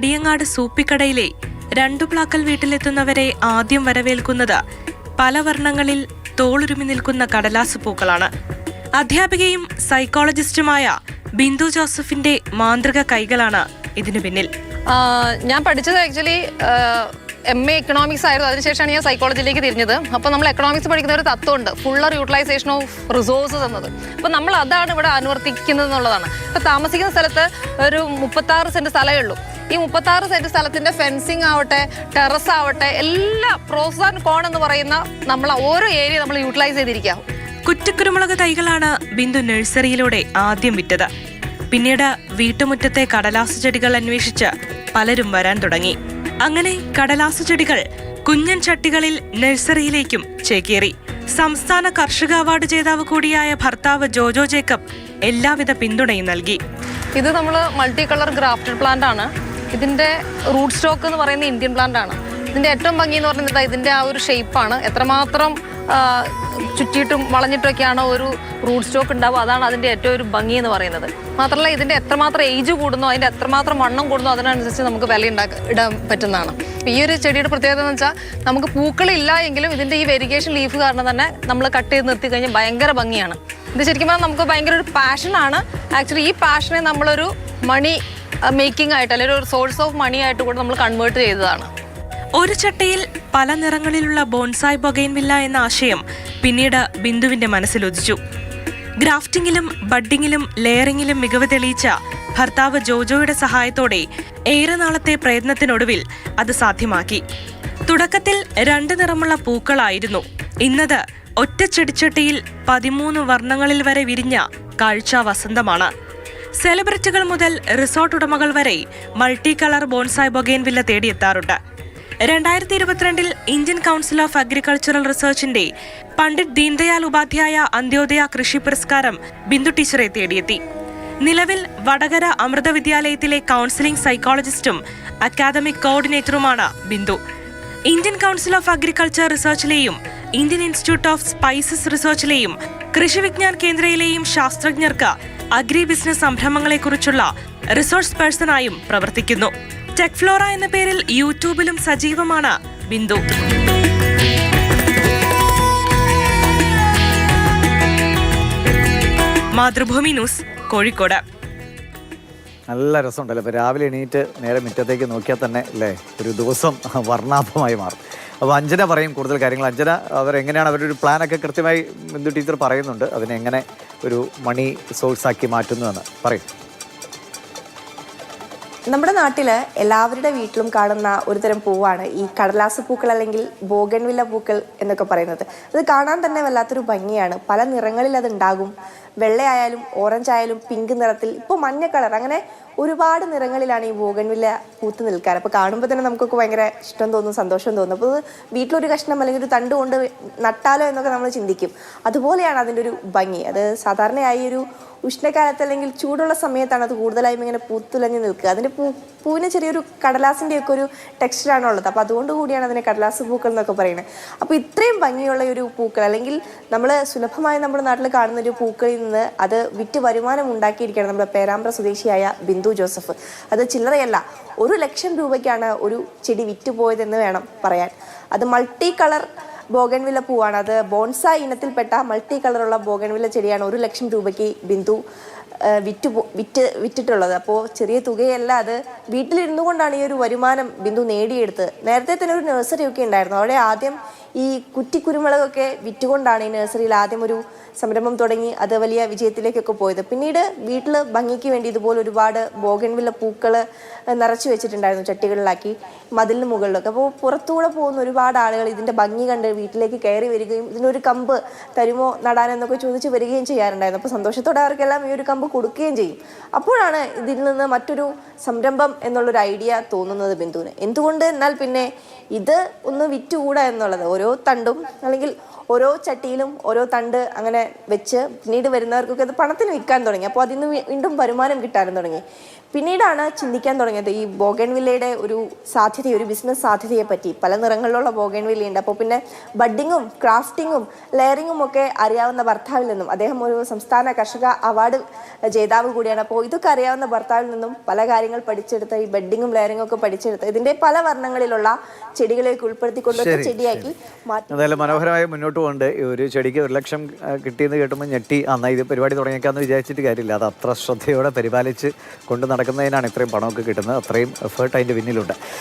തടിയങ്ങാട് സൂപ്പിക്കടയിലെ രണ്ടു പ്ലാക്കൽ വീട്ടിലെത്തുന്നവരെ ആദ്യം വരവേൽക്കുന്നത് പല വർണങ്ങളിൽ തോളുരുമി നിൽക്കുന്ന കടലാസ് പൂക്കളാണ്. അധ്യാപികയും സൈക്കോളജിസ്റ്റുമായ ബിന്ദു ജോസഫിന്റെ മാന്ത്രിക കൈകളാണ് ഇതിനു പിന്നിൽ. ഞാൻ പഠിച്ചത് ആക്ച്വലി എം എ എക്കണോമിക്സ് ആയിരുന്നു. അതിനുശേഷമാണ് ഞാൻ സൈക്കോളജിയിലേക്ക് തിരിഞ്ഞത്. അപ്പോൾ നമ്മൾ എക്കണോമിക്സ് പഠിക്കുന്ന ഒരു തത്വമുണ്ട്. ഫുള്ളർ യൂട്ടിലൈസേഷൻ ഓഫ് റിസോഴ്സസ് എന്നത്. അപ്പോൾ നമ്മൾ അതാണ് ഇവിടെ അനുവർത്തിക്കുന്നത് എന്നുള്ളതാണ് ഇപ്പോൾ താമസിക്കുന്ന സ്ഥലത്ത് ഒരു മുപ്പത്താറ് സെന്റ് സ്ഥലമേ ഉള്ളൂ. ഈ മുപ്പത്താറ് സെന്റ് സ്ഥലത്തിന്റെ ഫെൻസിങ് ആവട്ടെ ടെറസ് ആവട്ടെ എല്ലാ പ്രോസ് ആൻഡ് കോൺ എന്ന് പറയുന്ന നമ്മൾ ഓരോ ഏരിയ നമ്മൾ യൂട്ടിലൈസ് ചെയ്തിരിക്കാം. കുറ്റക്കുരുമുളക് തൈകളാണ് ബിന്ദു നഴ്സറിയിലൂടെ ആദ്യം വിറ്റത്. പിന്നീട് വീട്ടുമുറ്റത്തെ കടലാസു ചെടികൾ അന്വേഷിച്ച് പലരും വരാൻ തുടങ്ങി. അങ്ങനെ കടലാസു ചെടികൾ കുഞ്ഞൻ ചട്ടികളിൽ നഴ്സറിയിലേക്കും ചേക്കേറി. സംസ്ഥാന കർഷക അവാർഡ് ജേതാവ് കൂടിയായ ഭർത്താവ് ജോജോ ജേക്കബ് എല്ലാവിധ പിന്തുണയും നൽകി. ഇത് നമ്മൾ മൾട്ടി കളർ ഗ്രാഫ്റ്റഡ് പ്ലാന്റ് ആണ്. ഇതിന്റെ റൂട്ട് സ്റ്റോക്ക് എന്ന് പറയുന്ന ഇന്ത്യൻ പ്ലാന്റ് ആണ്. ഇതിന്റെ ഏറ്റവും ഭംഗി എന്ന് പറയുന്നത് ഇതിന്റെ ആ ഒരു ഷേപ്പാണ് എത്രമാത്രം ചുറ്റിയിട്ടും വളഞ്ഞിട്ടൊക്കെയാണ് ഒരു റൂട്ട് സ്റ്റോക്ക് ഉണ്ടാവുക അതാണ് അതിന്റെ ഏറ്റവും ഒരു ഭംഗി എന്ന് പറയുന്നത്. മാത്രമല്ല ഇതിന്റെ എത്രമാത്രം ഏജ് കൂടുന്നോ അതിന്റെ എത്രമാത്രം വണ്ണം കൂടുന്നോ അതിനനുസരിച്ച് നമുക്ക് വില ഇടാൻ പറ്റുന്നതാണ്. ഈ ഒരു ചെടിയുടെ പ്രത്യേകത എന്ന് വെച്ചാൽ നമുക്ക് പൂക്കളില്ല എങ്കിലും ഇതിന്റെ ഈ വെരിഗേഷൻ ലീഫ് കാരണം തന്നെ നമ്മൾ കട്ട് ചെയ്ത് നിർത്തി കഴിഞ്ഞാൽ ഭയങ്കര ഭംഗിയാണ്. ഇത് ശരിക്കും പറഞ്ഞാൽ നമുക്ക് ഭയങ്കര ഒരു പാഷനാണ് ആക്ച്വലി ഈ പാഷനെ നമ്മളൊരു മണി മേക്കിംഗ് ആയിട്ട് അല്ലെങ്കിൽ ഒരു സോഴ്സ് ഓഫ് മണി ആയിട്ട് കൂടെ നമ്മൾ കൺവേർട്ട് ചെയ്തതാണ്. ഒരു ചട്ടയിൽ പല നിറങ്ങളിലുള്ള ബോൺസായ് ബൊഗൈൻവില്ല എന്ന ആശയം പിന്നീട് ബിന്ദുവിന്റെ മനസ്സിലുദിച്ചു ഗ്രാഫ്റ്റിംഗിലും ബഡ്ഡിങ്ങിലും ലെയറിംഗിലും മികവ് തെളിയിച്ച ഭർത്താവ് ജോജോയുടെ സഹായത്തോടെ ഏറെ നാളത്തെ പ്രയത്നത്തിനൊടുവിൽ അത് സാധ്യമാക്കി. തുടക്കത്തിൽ രണ്ട് നിറമുള്ള പൂക്കളായിരുന്നു. ഇന്നത് ഒറ്റ ചെടിച്ചട്ടിയിൽ പതിമൂന്ന് വർണങ്ങളിൽ വരെ വിരിഞ്ഞ കാഴ്ച വസന്തമാണ്. സെലിബ്രിറ്റികൾ മുതൽ റിസോർട്ട് ഉടമകൾ വരെ മൾട്ടി കളർ ബോൺസായ് ബൊഗൈൻവില്ല തേടിയെത്താറുണ്ട്. രണ്ടായിരത്തി ഇരുപത്തിരണ്ടിൽ ഇന്ത്യൻ കൗൺസിൽ ഓഫ് അഗ്രികൾച്ചറൽ റിസർച്ചിന്റെ പണ്ഡിറ്റ് ദീൻദയാൽ ഉപാധ്യായ അന്ത്യോദയ കൃഷി പുരസ്കാരം ബിന്ദു ടീച്ചറെ തേടിയെത്തി. നിലവിൽ വടകര അമൃത വിദ്യാലയത്തിലെ കൗൺസിലിംഗ് സൈക്കോളജിസ്റ്റും academic കോർഡിനേറ്ററുമാണ് Bindu. Indian council of agriculture റിസർച്ചിലെയും Indian institute of spices റിസർച്ചിലെയും കൃഷി വിജ്ഞാൻ കേന്ദ്രയിലെയും ശാസ്ത്രജ്ഞർക്ക് അഗ്രി ബിസിനസ് സംരംഭങ്ങളെക്കുറിച്ചുള്ള റിസോഴ്സ് പേഴ്സണായും പ്രവർത്തിക്കുന്നു. ടെക്ഫ്ലോറ എന്ന പേരിൽ യൂട്യൂബിലും സജീവമാണ് ബിന്ദു. മാതൃഭൂമി ന്യൂസ് കോഴിക്കോട്. നല്ല രസമുണ്ടല്ലോ? ഇപ്പോൾ രാവിലെ എണീറ്റ് നേരെ മുറ്റത്തേക്ക് നോക്കിയാൽ തന്നെ അല്ലേ? ഒരു ദിവസം വർണാഭമായി മാറും. അപ്പോൾ അഞ്ജന പറയും കൂടുതൽ കാര്യങ്ങൾ. അഞ്ജന അവരെങ്ങനെയാണ് അവരുടെ ഒരു പ്ലാനൊക്കെ കൃത്യമായി ബിന്ദു ടീച്ചർ പറയുന്നുണ്ട്. അതിനെ എങ്ങനെ ഒരു മണി സോഴ്സ് സോഴ്സാക്കി മാറ്റുന്നുവെന്ന് പറയും. നമ്മുടെ നാട്ടിൽ എല്ലാവരുടെ വീട്ടിലും കാണുന്ന ഒരുതരം പൂവാണ് ഈ കടലാസ് പൂക്കൾ അല്ലെങ്കിൽ ബോഗൻവില്ല പൂക്കൾ എന്നൊക്കെ പറയുന്നത്. അത് കാണാൻ തന്നെ വല്ലാത്തൊരു ഭംഗിയാണ്. പല നിറങ്ങളിൽ അത് ഉണ്ടാകും. വെള്ളയായാലും ഓറഞ്ച് ആയാലും പിങ്ക് നിറത്തിൽ ഇപ്പോൾ മഞ്ഞ കളർ. അങ്ങനെ ഒരുപാട് നിറങ്ങളിലാണ് ഈ ബോഗൻവില്ല പൂത്ത് നിൽക്കാറ്. അപ്പോൾ കാണുമ്പോൾ തന്നെ നമുക്കൊക്കെ ഭയങ്കര ഇഷ്ടം തോന്നും സന്തോഷം തോന്നും. അപ്പോൾ വീട്ടിലൊരു കഷ്ണം അല്ലെങ്കിൽ ഒരു തണ്ട് കൊണ്ട് നട്ടാലോ എന്നൊക്കെ നമ്മൾ ചിന്തിക്കും. അതുപോലെയാണ് അതിന്റെ ഒരു ഭംഗി. അത് സാധാരണയായി ഒരു ഉഷ്ണകാലത്ത് അല്ലെങ്കിൽ ചൂടുള്ള സമയത്താണ് അത് കൂടുതലായും ഇങ്ങനെ പൂത്തുലഞ്ഞ് നിൽക്കുക. അതിന്റെ പൂ പൂവിന് ചെറിയൊരു കടലാസിന്റെ ഒക്കെ ഒരു ടെക്സ്ചറാണ് ഉള്ളത് അപ്പോൾ അതുകൊണ്ട് കൂടിയാണ് അതിനെ കടലാസ് പൂക്കൾ എന്നൊക്കെ പറയുന്നത്. അപ്പോൾ ഇത്രയും ഭംഗിയുള്ള ഒരു പൂക്കൾ അല്ലെങ്കിൽ നമ്മൾ സുലഭമായി നമ്മുടെ നാട്ടിൽ കാണുന്ന ഒരു പൂക്കളിൽ നിന്ന് അത് വിറ്റ് വരുമാനം ഉണ്ടാക്കിയിരിക്കുകയാണ് നമ്മുടെ പേരാമ്പ്ര സ്വദേശിയായ ബിന്ദു ജോസഫ്. അത് ചില്ലറയല്ല ഒരു ലക്ഷം രൂപയ്ക്കാണ് ഒരു ചെടി വിറ്റുപോയതെന്ന് വേണം പറയാൻ. അത് മൾട്ടി കളർ ബോഗൻവില്ല പൂവാണ്. അത് ബോൺസായി ഇനത്തിൽപ്പെട്ട മൾട്ടി കളറുള്ള ബോഗൻവില ചെടിയാണ്. ഒരു ലക്ഷം രൂപയ്ക്ക് ബിന്ദു. വിറ്റ് വിറ്റ് വിറ്റിട്ടുള്ളത്. അപ്പോൾ ചെറിയ തുകയല്ല അത് വീട്ടിലിരുന്നു കൊണ്ടാണ് ഈ ഒരു വരുമാനം ബിന്ദു നേടിയെടുത്തത് നേരത്തെ തന്നെ ഒരു നഴ്സറി ഒക്കെ ഉണ്ടായിരുന്നു. അവിടെ ആദ്യം ഈ കുറ്റി കുരുമുളകൊക്കെ വിറ്റുകൊണ്ടാണ് ഈ നഴ്സറിയിൽ ആദ്യം ഒരു സംരംഭം തുടങ്ങി അത് വലിയ വിജയത്തിലേക്കൊക്കെ പോയത്. പിന്നീട് വീട്ടിൽ ഭംഗിക്ക് വേണ്ടി ഇതുപോലെ ഒരുപാട് ബോഗൻവില്ല പൂക്കൾ നിറച്ചു വെച്ചിട്ടുണ്ടായിരുന്നു ചട്ടികളിലാക്കി മതിലിന് മുകളിലൊക്കെ. അപ്പോൾ പുറത്തുകൂടെ പോകുന്ന ഒരുപാട് ആളുകൾ ഇതിന്റെ ഭംഗി കണ്ട് വീട്ടിലേക്ക് കയറി വരികയും ഇതിനൊരു കമ്പ് തരുമോ നടാനെന്നൊക്കെ ചോദിച്ച് വരികയും ചെയ്യാറുണ്ടായിരുന്നു. അപ്പോൾ സന്തോഷത്തോടെ അവർക്കെല്ലാം ഈ ഒരു കമ്പ് കൊടുക്കുകയും ചെയ്യും. അപ്പോഴാണ് ഇതിൽ നിന്ന് മറ്റൊരു സംരംഭം എന്നുള്ളൊരു ഐഡിയ തോന്നുന്നത് ബിന്ദുവിന്. എന്തുകൊണ്ട് എന്നാൽ പിന്നെ ഇത് ഒന്ന് വിറ്റുകൂടാ എന്നുള്ളത്. ഓരോ തണ്ടും അല്ലെങ്കിൽ ഓരോ ചട്ടിയിലും ഓരോ തണ്ട് അങ്ങനെ വെച്ച് പിന്നീട് വരുന്നവർക്കൊക്കെ അത് പണത്തിന് വിൽക്കാൻ തുടങ്ങി. അപ്പോൾ അതിൽ നിന്ന് വീണ്ടും വരുമാനം കിട്ടാനും തുടങ്ങി. പിന്നീടാണ് ചിന്തിക്കാൻ തുടങ്ങിയത് ഈ ബോഗൻവില്ലയുടെ ഒരു സാധ്യത ഒരു ബിസിനസ് സാധ്യതയെ പറ്റി. പല നിറങ്ങളിലുള്ള ബോഗൻവില്ലയുണ്ട്. അപ്പോൾ പിന്നെ ബഡ്ഡിങ്ങും ക്രാഫ്റ്റിങ്ങും ലെയറിങ്ങും ഒക്കെ അറിയാവുന്ന ഭർത്താവിൽ നിന്നും അദ്ദേഹം ഒരു സംസ്ഥാന കർഷക അവാർഡ് ജേതാവ് കൂടിയാണ്. അപ്പോൾ ഇതൊക്കെ അറിയാവുന്ന ഭർത്താവിൽ നിന്നും പല കാര്യങ്ങൾ പഠിച്ചെടുത്ത് ഈ ബെഡിങ്ങും ലെയറിങ്ങും ഒക്കെ പഠിച്ചെടുത്ത് ഇതിന്റെ പല വർണങ്ങളിലുള്ള ചെടികളിലേക്ക് ഉൾപ്പെടുത്തിക്കൊണ്ട് ചെടിയാക്കി മാറ്റി. മനോഹരമായി മുന്നോട്ട് പോകുന്നുണ്ട് ഒരു ചെടിക്ക് ഒരു ലക്ഷം കിട്ടിയെന്ന് കേട്ടുമ്പോൾ ഞെട്ടി. അന്നാ ഇത് പരിപാടി തുടങ്ങിയേക്കാന്ന് വിചാരിച്ചിട്ട് കാര്യമില്ല. അത് അത്ര ശ്രദ്ധയോടെ പരിപാലിച്ച് കൊണ്ട് നടക്കുന്നതിനാണ് ഇത്രയും പണമൊക്കെ കിട്ടുന്നത്. അത്രയും എഫേർട്ട് അതിന്റെ പിന്നിലുണ്ട്.